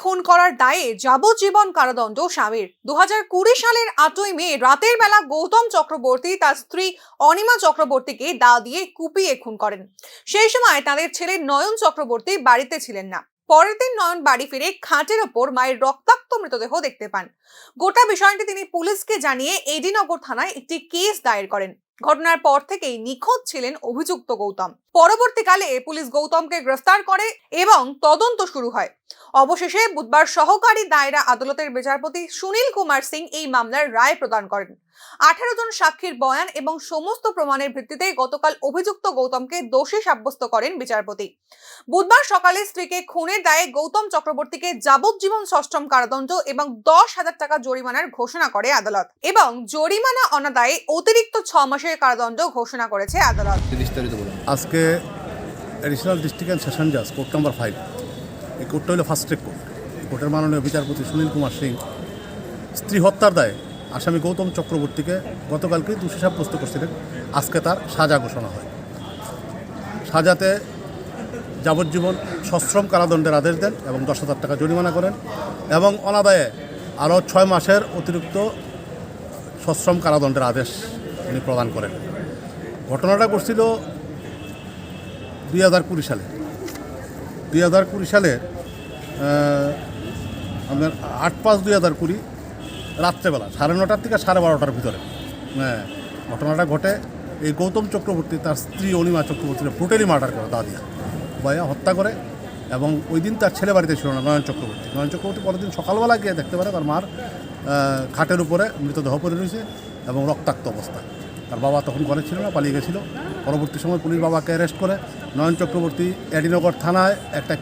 খুন করার দায়ে যাবজ্জীবন কারাদণ্ড স্বামীর। দু কুড়ি সালের আটই মে রাতের বেলা গৌতম চক্রবর্তী তার স্ত্রী অনিমা চক্রবর্তীকে দা দিয়ে কুপিয়ে খুন করেন। সেই সময় তাদের ছেলে নয়ন চক্রবর্তী বাড়িতে ছিলেন না। পরের দিন নয়ন বাড়ি ফিরে খাটের ওপর মায়ের রক্তাক্ত মৃতদেহ দেখতে পান। গোটা বিষয়টি তিনি পুলিশকে জানিয়ে এডিনগর থানায় একটি কেস দায়ের করেন। ঘটনার পর থেকেই নিখোঁজ ছিলেন অভিযুক্ত গৌতম। পরবর্তীকালে পুলিশ গৌতমকে গ্রেফতার করে এবং তদন্ত শুরু হয়। অবশেষে বুধবার সহকারী দায়রা আদালতের বিচারপতি সুনীল কুমার সিং এই মামলার রায় প্রদান করেন। আঠারো জন সাক্ষীর বয়ান এবং সমস্ত প্রমাণের ভিত্তিতে গতকাল অভিযুক্ত গৌতমকে দোষী সাব্যস্ত করেন বিচারপতি। বুধবার সকালে স্ত্রীকে খুনের দায়ে গৌতম চক্রবর্তীকে যাবজ্জীবন সশ্রম কারাদণ্ড এবং দশ হাজার টাকা জরিমানার ঘোষণা করে আদালত এবং জরিমানা অনাদায়ে অতিরিক্ত ছ মাসের কারাদণ্ড ঘোষণা করেছে আদালত। বিস্তারিত বলুন। আজকে অ্যাডিশনাল ডিস্ট্রিক্ট অ্যান্ড সেশন জাজ কোর্ট নাম্বার ফাইভ এই কোর্টটা হলো ফার্স্ট ট্রেক কোর্ট কোর্টের মাননীয় বিচারপতি সুনীল কুমার সিং স্ত্রী হত্যার দায়ে আসামি গৌতম চক্রবর্তীকে গতকালকে দোষী সাব্যস্ত করছিলেন। আজকে তার সাজা ঘোষণা হয়। সাজাতে যাবজ্জীবন সশ্রম কারাদণ্ডের আদেশ দেন এবং দশ হাজার টাকা জরিমানা করেন এবং অনাদায়ে আরও ছয় মাসের অতিরিক্ত সশ্রম কারাদণ্ডের আদেশ উনি প্রদান করেন। ঘটনাটা ঘটছিল দুই হাজার কুড়ি সালে। দুই হাজার কুড়ি সালে আপনার আট পাঁচ দুই হাজার কুড়ি, রাত্রেবেলা, সাড়ে নটার থেকে সাড়ে বারোটার ভিতরে। হ্যাঁ ঘটনাটা ঘটে এই গৌতম চক্রবর্তী, তার স্ত্রী অনিমা চক্রবর্তীকে ব্রুটেলি মার্ডার করে দাদিয়া ভাইয়া হত্যা করে এবং ওই দিন তার ছেলে বাড়িতে ছিল না, নয়ন চক্রবর্তী। নয়ন চক্রবর্তী পরের দিন সকালবেলা গিয়ে দেখতে পারে তার মার খাটের উপরে মৃতদেহ পড়ে রয়েছে। এবং রক্তাক্ত অবস্থা। তার বাবা তখন ঘরে ছিল না, পালিয়ে গেছিল। পরবর্তী সময় পুলিশ বাবাকে অ্যারেস্ট করে নয়ন চক্রবর্তী, এডিনগর থানায় একটা